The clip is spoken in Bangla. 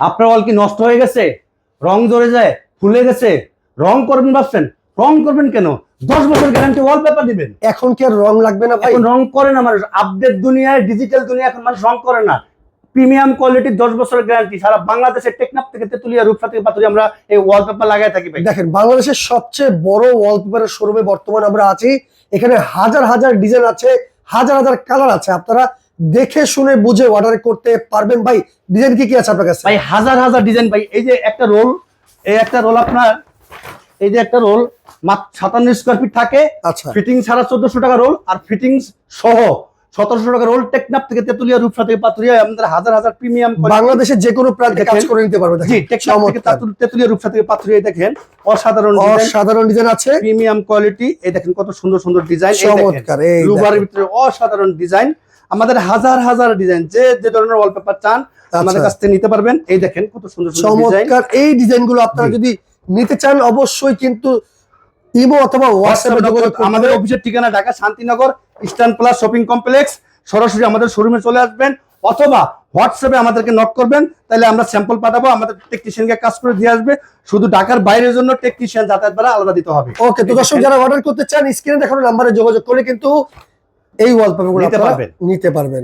আপনার ওয়াল কি নষ্ট হয়ে গেছে? রং জড়ে যায় ফুলে গেছে। রং করবেন ভাবছেন? রং করবেন কেন? দশ বছর গ্যারান্টি ওয়ালপেপার দিবেন। এখন কি আর রং লাগবে না ভাই? এখন রং করে না মানুষ। আপডেট দুনিয়ায় ডিজিটাল দুনিয়া এখন মানুষ রং করে না। প্রিমিয়াম কোয়ালিটির দশ বছরের গ্যারান্টি সারা বাংলাদেশের টেকনাফ থেকে তেতুলিয়া রূপসা থেকে পাতুরি আমরা এই ওয়ালপেপার লাগাই থাকি ভাই। দেখেন বাংলাদেশের সবচেয়ে বড় ওয়ালপেপারের শোরুমে বর্তমানে আমরা আছি। এখানে হাজার হাজার ডিজাইন আছে হাজার হাজার কালার আছে। আপনারা দেখে শুনে বুঝে অর্ডার করতে পারবেন। ভাই ডিজাইন কি কি আছে আপনার কাছে? ভাই হাজার হাজার ডিজাইন ভাই। এই যে একটা রোল এই একটা রোল আপনার এই যে একটা রোল মাত্র সাতান্ন স্কোয়ার ফিট থাকে। আচ্ছা। ফিটিং ছাড়া চোদ্দশো টাকা রোল আর ফিটিং সহ সতেরোশো টাকা রোল টেকনাপ থেকে তেতুলিয়া রূপসা থেকে পাতুরিয়া আমাদের হাজার হাজার প্রিমিয়াম বাংলাদেশের যে কোনো প্রান্তে কাজ করে নিতে পারবে জি টেকনাপ থেকে তেতুলিয়া রূপসা থেকে পাতুরিয়া দেখেন। অসাধারণ অসাধারণ ডিজাইন আছে। প্রিমিয়াম কোয়ালিটি এই দেখেন কত সুন্দর সুন্দর ডিজাইন চমৎকার এই ভিতরে অসাধারণ ডিজাইন আমাদের হাজার হাজার ডিজাইন যে যে ধরনের ওয়ালপেপার চান আমাদের আচ্ছা। কাছ থেকে নিতে পারবেন। এই দেখেন কত সুন্দর সুন্দর চমৎকার। এই ডিজাইনগুলো আপনারা যদি নিতে চান অবশ্যই কিন্তু ইমো অথবা হোয়াটসঅ্যাপে আমাদের অফিসের ঠিকানা Dhaka Shantinagar eastern plus shopping complex সরাসরি আমাদের শোরুমে চলে আসবেন। অথবা হোয়াটসঅ্যাপে আমাদেরকে নক করবেন। তাহলে আমরা স্যাম্পল পাঠাবো। আমাদের টেকনিশিয়ানকে কাজ করে দিয়ে আসবে। শুধু ঢাকার বাইরের জন্য টেকনিশিয়ান যাতায়াত ভাড়া আলাদা দিতে হবে। ওকে তো দর্শক যারা অর্ডার করতে চান স্ক্রিনে দেখানো নাম্বারে যোগাযোগ করে কিন্তু এই ওয়ালপেপারগুলো নিতে আপনারা নিতে পারবেন।